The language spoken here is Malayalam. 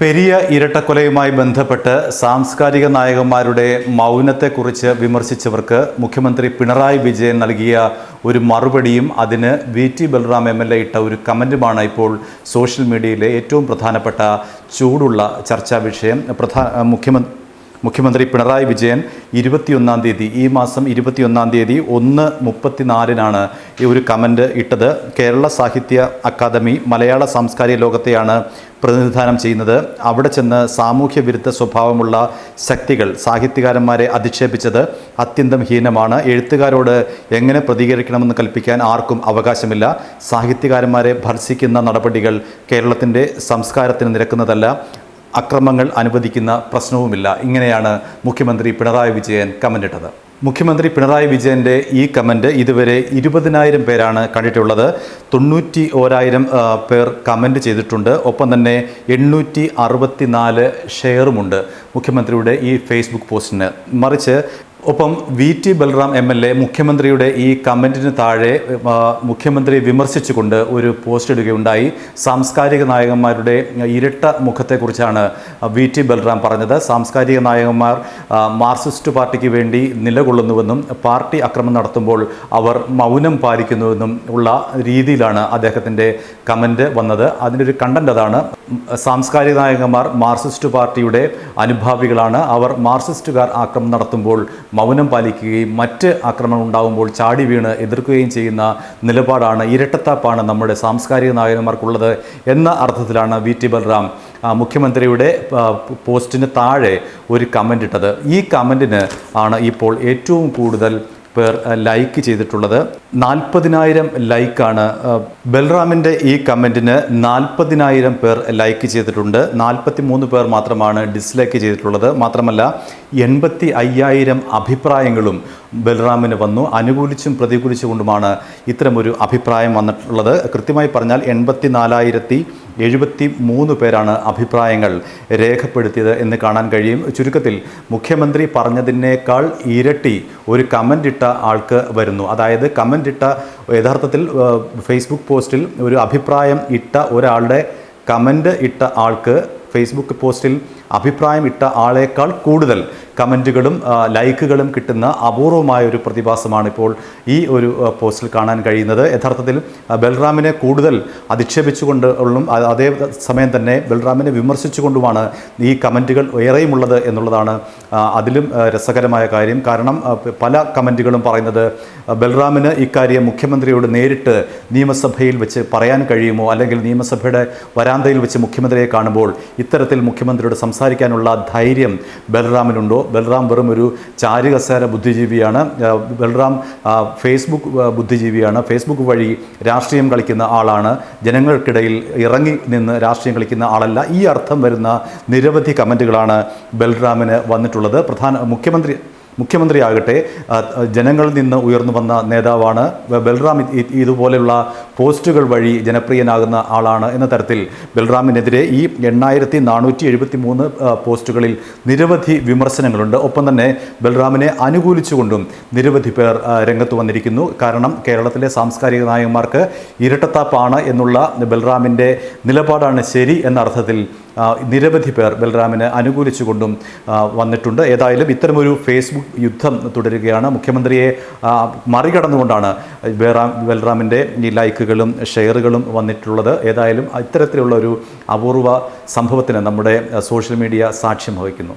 പെരിയ ഇരട്ടക്കൊലയുമായി ബന്ധപ്പെട്ട് സാംസ്കാരിക നായകന്മാരുടെ മൗനത്തെക്കുറിച്ച് വിമർശിച്ചവർക്ക് മുഖ്യമന്ത്രി പിണറായി വിജയൻ നൽകിയ ഒരു മറുപടിയും അതിന് V T Balram M L A ഇട്ട ഒരു കമന്റുമാണ് ഇപ്പോൾ സോഷ്യൽ മീഡിയയിലെ ഏറ്റവും പ്രധാനപ്പെട്ട ചൂടുള്ള ചർച്ചാ വിഷയം. പ്രധാന മുഖ്യമന്ത്രി മുഖ്യമന്ത്രി പിണറായി വിജയൻ ഇരുപത്തിയൊന്നാം തീയതി ഈ മാസം ഇരുപത്തിയൊന്നാം തീയതി ഒന്ന് മുപ്പത്തിനാലിനാണ് ഈ ഒരു കമന്റ് ഇട്ടത്. കേരള സാഹിത്യ അക്കാദമി മലയാള സാംസ്കാരിക ലോകത്തെയാണ് പ്രതിനിധാനം ചെയ്യുന്നത്. അവിടെ ചെന്ന് സാമൂഹ്യ വിരുദ്ധ സ്വഭാവമുള്ള ശക്തികൾ സാഹിത്യകാരന്മാരെ അധിക്ഷേപിച്ചത് അത്യന്തം ഹീനമാണ്. എഴുത്തുകാരോട് എങ്ങനെ പ്രതികരിക്കണമെന്ന് കൽപ്പിക്കാൻ ആർക്കും അവകാശമില്ല. സാഹിത്യകാരന്മാരെ ഭർസിക്കുന്ന നടപടികൾ കേരളത്തിന്റെ സംസ്കാരത്തിന് നിരക്കുന്നതല്ല. അക്രമങ്ങൾ അനുവദിക്കുന്ന പ്രശ്നവുമില്ല. ഇങ്ങനെയാണ് മുഖ്യമന്ത്രി പിണറായി വിജയൻ കമന്റിട്ടത് മുഖ്യമന്ത്രി പിണറായി വിജയന്റെ ഈ കമന്റ് ഇതുവരെ ഇരുപതിനായിരം പേരാണ് കണ്ടിട്ടുള്ളത്. തൊണ്ണൂറ്റി ഓരായിരം പേർ കമന്റ് ചെയ്തിട്ടുണ്ട്. ഒപ്പം തന്നെ എണ്ണൂറ്റി അറുപത്തിനാല് ഷെയറുമുണ്ട് മുഖ്യമന്ത്രിയുടെ ഈ ഫേസ്ബുക്ക് പോസ്റ്റിന് മറിച്ച് ഒപ്പം V T Balram M L A മുഖ്യമന്ത്രിയുടെ ഈ കമന്റിന് താഴെ മുഖ്യമന്ത്രി വിമർശിച്ചുകൊണ്ട് ഒരു പോസ്റ്റ് ഇടുകയുണ്ടായി. സാംസ്കാരിക നായകന്മാരുടെ ഇരട്ട മുഖത്തെക്കുറിച്ചാണ് വി ടി ബൽറാം പറഞ്ഞത്. സാംസ്കാരിക നായകന്മാർ മാർക്സിസ്റ്റ് പാർട്ടിക്ക് വേണ്ടി നിലകൊള്ളുന്നുവെന്നും പാർട്ടി അക്രമം നടത്തുമ്പോൾ അവർ മൗനം പാലിക്കുന്നുവെന്നും ഉള്ള രീതിയിലാണ് അദ്ദേഹത്തിന്റെ കമന്റ് വന്നത്. അതിന്റെ ഒരു കണ്ടന്റ് അതാണ്. സാംസ്കാരിക നായകന്മാർ മാർക്സിസ്റ്റ് പാർട്ടിയുടെ അനുഭാവികളാണ്. അവർ മാർക്സിസ്റ്റുകാർ ആക്രമം നടത്തുമ്പോൾ മൗനം പാലിക്കുകയും മറ്റ് ആക്രമണം ഉണ്ടാകുമ്പോൾ ചാടി വീണ് എതിർക്കുകയും ചെയ്യുന്ന നിലപാടാണ് ഇരട്ടത്താപ്പാണ് നമ്മുടെ സാംസ്കാരിക നായകന്മാർക്കുള്ളത് എന്ന അർത്ഥത്തിലാണ് വി ടി ബൽറാം മുഖ്യമന്ത്രിയുടെ പോസ്റ്റിന് താഴെ ഒരു കമന്റ് ഇട്ടത്. ഈ കമന്റിന് ആണ് ഇപ്പോൾ ഏറ്റവും കൂടുതൽ പേർ ലൈക്ക് ചെയ്തിട്ടുള്ളത്. നാൽപ്പതിനായിരം ലൈക്കാണ്. ബൽറാമിന്റെ ഈ കമന്റിന് നാൽപ്പതിനായിരം പേർ ലൈക്ക് ചെയ്തിട്ടുണ്ട്. നാൽപ്പത്തി മൂന്ന് പേർ മാത്രമാണ് ഡിസ്ലൈക്ക് ചെയ്തിട്ടുള്ളത്. മാത്രമല്ല എൺപത്തി അയ്യായിരം അഭിപ്രായങ്ങളും ബൽറാമിന് വന്നു. അനുകൂലിച്ചും പ്രതികൂലിച്ചുകൊണ്ടുമാണ് ഇത്തരമൊരു അഭിപ്രായം വന്നിട്ടുള്ളത്. കൃത്യമായി പറഞ്ഞാൽ എൺപത്തി നാലായിരത്തി എഴുപത്തി മൂന്ന് പേരാണ് അഭിപ്രായങ്ങൾ രേഖപ്പെടുത്തിയത് എന്ന് കാണാൻ കഴിയും. ചുരുക്കത്തിൽ മുഖ്യമന്ത്രി പറഞ്ഞതിനേക്കാൾ ഇരട്ടി ഒരു കമന്റ് ഇട്ട ആൾക്ക് വരുന്നു. അതായത് കമന്റ് ഇട്ട യഥാർത്ഥത്തിൽ ഫേസ്ബുക്ക് പോസ്റ്റിൽ ഒരു അഭിപ്രായം ഇട്ട ഒരാളുടെ കമന്റ് ഇട്ട ആൾക്ക് ഫേസ്ബുക്ക് പോസ്റ്റിൽ അഭിപ്രായം ഇട്ട ആളേക്കാൾ കൂടുതൽ കമന്റുകളും ലൈക്കുകളും കിട്ടുന്ന അപൂർവമായ ഒരു പ്രതിഭാസമാണ് ഇപ്പോൾ ഈ ഒരു പോസ്റ്റിൽ കാണാൻ കഴിയുന്നത്. യഥാർത്ഥത്തിൽ ബൽറാമിനെ കൂടുതൽ അധിക്ഷേപിച്ചുകൊണ്ട് ഉള്ളും അതേ സമയം തന്നെ ബൽറാമിനെ വിമർശിച്ചുകൊണ്ടുമാണ് ഈ കമന്റുകൾ ഏറെയുമുള്ളത് എന്നുള്ളതാണ് അതിലും രസകരമായ കാര്യം. കാരണം പല കമന്റുകളും പറയുന്നത് ബൽറാമിന് ഇക്കാര്യം മുഖ്യമന്ത്രിയോട് നേരിട്ട് നിയമസഭയിൽ വെച്ച് പറയാൻ കഴിയുമോ? അല്ലെങ്കിൽ നിയമസഭയുടെ വരാന്തയിൽ വെച്ച് മുഖ്യമന്ത്രിയെ കാണുമ്പോൾ ഇത്തരത്തിൽ മുഖ്യമന്ത്രിയുടെ മുഖ്യമന്ത്രിയോട് സംസാരിക്കാനുള്ള ധൈര്യം ബൽറാമിനുണ്ടോ? ബൽറാം വെറും ഒരു ചാരുകസേര ബുദ്ധിജീവിയാണ്. ബൽറാം ഫേസ്ബുക്ക് ബുദ്ധിജീവിയാണ്. ഫേസ്ബുക്ക് വഴി രാഷ്ട്രീയം കളിക്കുന്ന ആളാണ്. ജനങ്ങൾക്കിടയിൽ ഇറങ്ങി നിന്ന് രാഷ്ട്രീയം കളിക്കുന്ന ആളല്ല. ഈ അർത്ഥം വരുന്ന നിരവധി കമന്റുകളാണ് ബൽറാമിന് വന്നിട്ടുള്ളത്. പ്രധാന മുഖ്യമന്ത്രി മുഖ്യമന്ത്രിയാകട്ടെ ജനങ്ങളിൽ നിന്ന് ഉയർന്നു വന്ന നേതാവാണ് ബൽറാം ഇതുപോലെയുള്ള പോസ്റ്റുകൾ വഴി ജനപ്രിയനാകുന്ന ആളാണ് എന്ന തരത്തിൽ ബൽറാമിനെതിരെ ഈ എണ്ണായിരത്തി നാനൂറ്റി എഴുപത്തി മൂന്ന് പോസ്റ്റുകളിൽ നിരവധി വിമർശനങ്ങളുണ്ട്. ഒപ്പം തന്നെ ബൽറാമിനെ അനുകൂലിച്ചുകൊണ്ടും നിരവധി പേർ രംഗത്ത് വന്നിരിക്കുന്നു. കാരണം കേരളത്തിലെ സാംസ്കാരിക നായകന്മാർക്ക് ഇരട്ടത്താപ്പാണ് എന്നുള്ള ബൽറാമിന്റെ നിലപാടാണ് ശരി എന്ന അർത്ഥത്തിൽ നിരവധി പേർ ബൽറാമിനെ അനുകൂലിച്ചുകൊണ്ടും വന്നിട്ടുണ്ട്. ഏതായാലും ഇത്തരമൊരു ഫേസ്ബുക്ക് യുദ്ധം തുടരുകയാണ്. മുഖ്യമന്ത്രിയെ മറികടന്നുകൊണ്ടാണ് ബൽറാം ബൽറാമിന്റെ ഈ ലൈക്കുകളും ഷെയറുകളും വന്നിട്ടുള്ളത്. ഏതായാലും ഇത്തരത്തിലുള്ള ഒരു അപൂർവ സംഭവത്തിന് നമ്മുടെ സോഷ്യൽ മീഡിയ സാക്ഷ്യം വഹിക്കുന്നു.